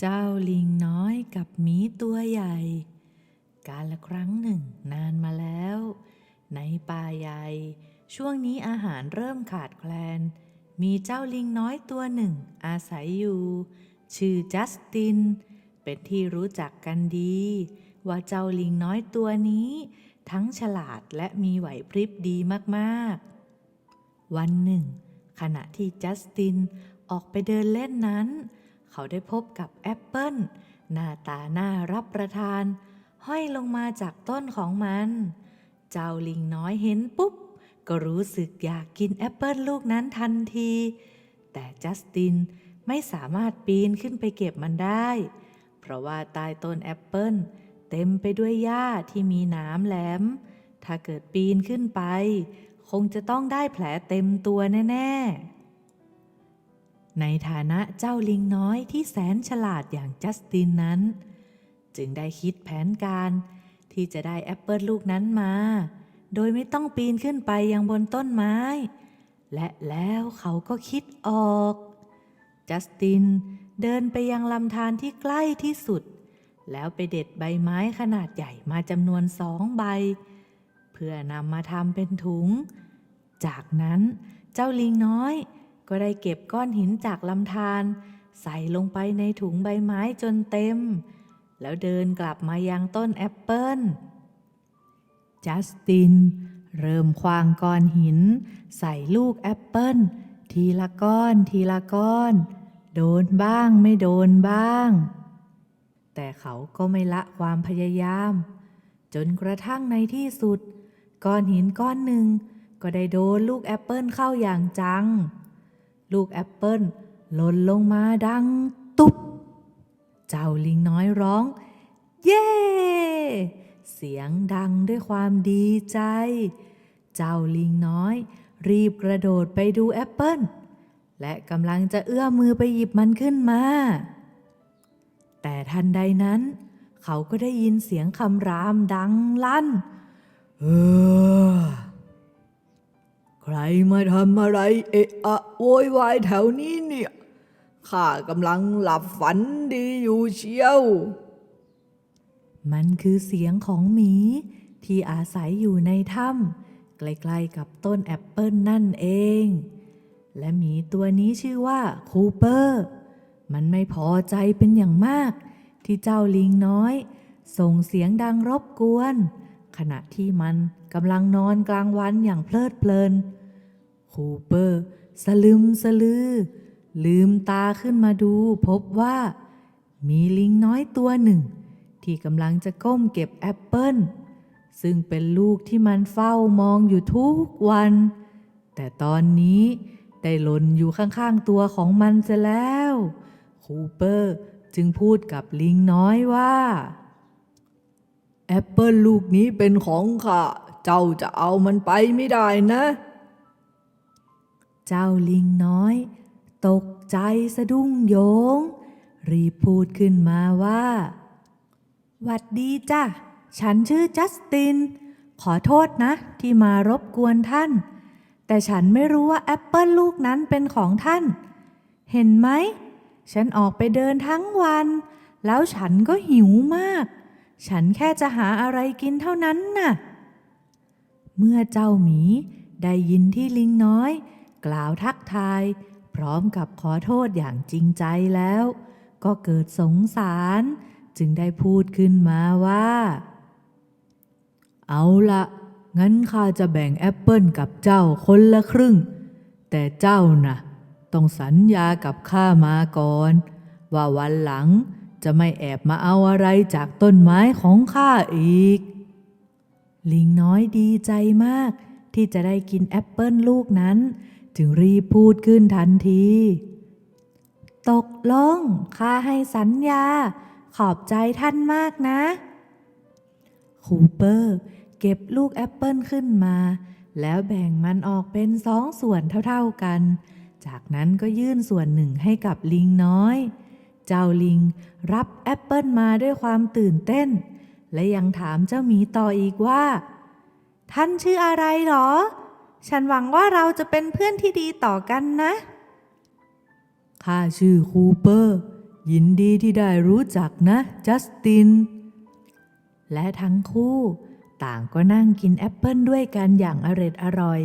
เจ้าลิงน้อยกับหมีตัวใหญ่ กาลครั้งหนึ่งนานมาแล้ว ในป่าใหญ่ ช่วงนี้อาหารเริ่มขาดแคลน มีเจ้าลิงน้อยตัวหนึ่ง อาศัยอยู่ ชื่อจัสติน เป็นที่รู้จักกันดี ว่าเจ้าลิงน้อยตัวนี้ ทั้งฉลาดและมีไหวพริบดีมากๆ วันหนึ่ง ขณะที่จัสตินออกไปเดินเล่นนั้น เขาได้พบกับแอปเปิลหน้าตาน่ารับประทาน ห้อยลงมาจากต้นของมัน เจ้าลิงน้อยเห็นปุ๊บ ก็รู้สึกอยากกินแอปเปิลลูกนั้นทันที แต่จัสตินไม่สามารถปีนขึ้นไปเก็บมันได้ เพราะว่าใต้ต้นแอปเปิลเต็มไปด้วยหญ้าที่มีหนามแหลม ถ้าเกิดปีนขึ้นไป คงจะต้องได้แผลเต็มตัวแน่ ๆ ในฐานะเจ้าลิงน้อยที่แสนฉลาดอย่างจัสตินนั้น จึงได้คิดแผนการที่จะได้แอปเปิลลูกนั้นมา โดยไม่ต้องปีนขึ้นไปยังบนต้นไม้ และแล้วเขาก็คิดออก จัสตินเดินไปยังลำธารที่ใกล้ที่สุด แล้วไปเด็ดใบไม้ขนาดใหญ่มาจำนวนสองใบ เพื่อนำมาทำเป็นถุง จากนั้นเจ้าลิงน้อย ก็ได้เก็บก้อนหินจากลำธารใส่ลงไปในถุงใบไม้จนเต็ม แล้วเดินกลับมายังต้นแอปเปิลจัสติน เริ่มควางก้อนหิน ใส่ลูกแอปเปิลทีละก้อนทีละก้อน โดนบ้างไม่โดนบ้าง แต่เขาก็ไม่ละความพยายาม จนกระทั่งในที่สุด ก้อนหินก้อนหนึ่ง ก็ได้โดนลูกแอปเปิลเข้าอย่างจัง ลูกแอปเปิลหล่นลงมาดังตุ๊บ เจ้าลิงน้อยร้อง เย้ เสียงดังด้วยความดีใจ เจ้าลิงน้อย รีบกระโดดไปดูแอปเปิลและกำลังจะเอื้อมมือไปหยิบมันขึ้นมา แต่ทันใดนั้น เขาก็ได้ยินเสียงคำรามดังลั่นเออ ใครมาทำอะไรเอะอะโวยวายแถวนี้เนี่ยข้ากำลังหลับฝันดีอยู่เชียว มันคือเสียงของหมี ที่อาศัยอยู่ในถ้ำใกล้ๆกับต้นแอปเปิลนั่นเอง และหมีตัวนี้ชื่อว่าคูเปอร์ มันไม่พอใจเป็นอย่างมาก ที่เจ้าลิงน้อย ส่งเสียงดังรบกวน ขณะที่มันกำลังนอนกลางวันอย่างเพลิดเพลิน คูเปอร์สลึมสลือ ลืมตาขึ้นมาดูพบว่า มีลิงน้อยตัวหนึ่ง ที่กำลังจะก้มเก็บแอปเปิลซึ่งเป็นลูกที่มันเฝ้ามองอยู่ทุกวัน แต่ตอนนี้ได้หล่นอยู่ข้างๆตัวของมันเสียแล้ว คูเปอร์จึงพูดกับลิงน้อยว่า แอปเปิลลูกนี้เป็นของข้า เจ้าจะเอามันไปไม่ได้นะ เจ้าลิงน้อย ตกใจสะดุ้งโยง รีบพูดขึ้นมาว่า หวัดดีจ้ะ ฉันชื่อจัสติน ขอโทษนะ ที่มารบกวนท่าน แต่ฉันไม่รู้ว่าแอปเปิลลูกนั้นเป็นของท่าน เห็นไหม ฉันออกไปเดินทั้งวัน แล้วฉันก็หิวมาก ฉันแค่จะหาอะไรกินเท่านั้นน่ะ เมื่อเจ้าหมีได้ยินที่ลิงน้อย กล่าวทักทาย พร้อมกับขอโทษอย่างจริงใจแล้ว ก็เกิดสงสาร จึงได้พูดขึ้นมาว่า เอาละงั้นข้าจะแบ่งแอปเปิลกับเจ้าคนละครึ่ง แต่เจ้าน่ะ ต้องสัญญากับข้ามาก่อน ว่าวันหลัง จะไม่แอบมาเอาอะไรจากต้นไม้ของข้าอีก ลิงน้อยดีใจมาก ที่จะได้กินแอปเปิลลูกนั้น จึงรีบพูดขึ้นทันที ตกลงข้าให้สัญญา ขอบใจท่านมากนะคูเปอร์เก็บลูกแอปเปิลขึ้นมา แล้วแบ่งมันออกเป็นสองส่วนเท่าๆกัน จากนั้นก็ยื่นส่วนหนึ่งให้กับลิงน้อย เจ้าลิงรับแอปเปิลมาด้วยความตื่นเต้น และยังถามเจ้าหมีต่ออีกว่า ท่านชื่ออะไรหรอ ฉันหวังว่าเราจะเป็นเพื่อนที่ดีต่อกันนะข้าชื่อคูเปอร์ ยินดีที่ได้รู้จักนะจัสติน และทั้งคู่ต่างก็นั่งกินแอปเปิลด้วยกันอย่างอร็ดอร่อย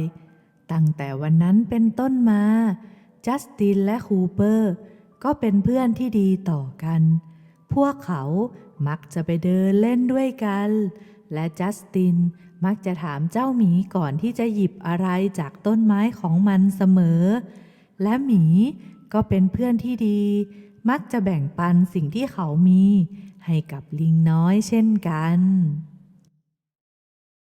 ตั้งแต่วันนั้นเป็นต้นมา จัสตินและคูเปอร์ ก็เป็นเพื่อนที่ดีต่อกัน พวกเขามักจะไปเดินเล่นด้วยกัน และจัสตินมักจะถามเจ้าหมีก่อนที่จะหยิบอะไรจากต้นไม้ของมันเสมอ และหมีก็เป็นเพื่อนที่ดี มักจะแบ่งปันสิ่งที่เขามี ให้กับลิงน้อยเช่นกัน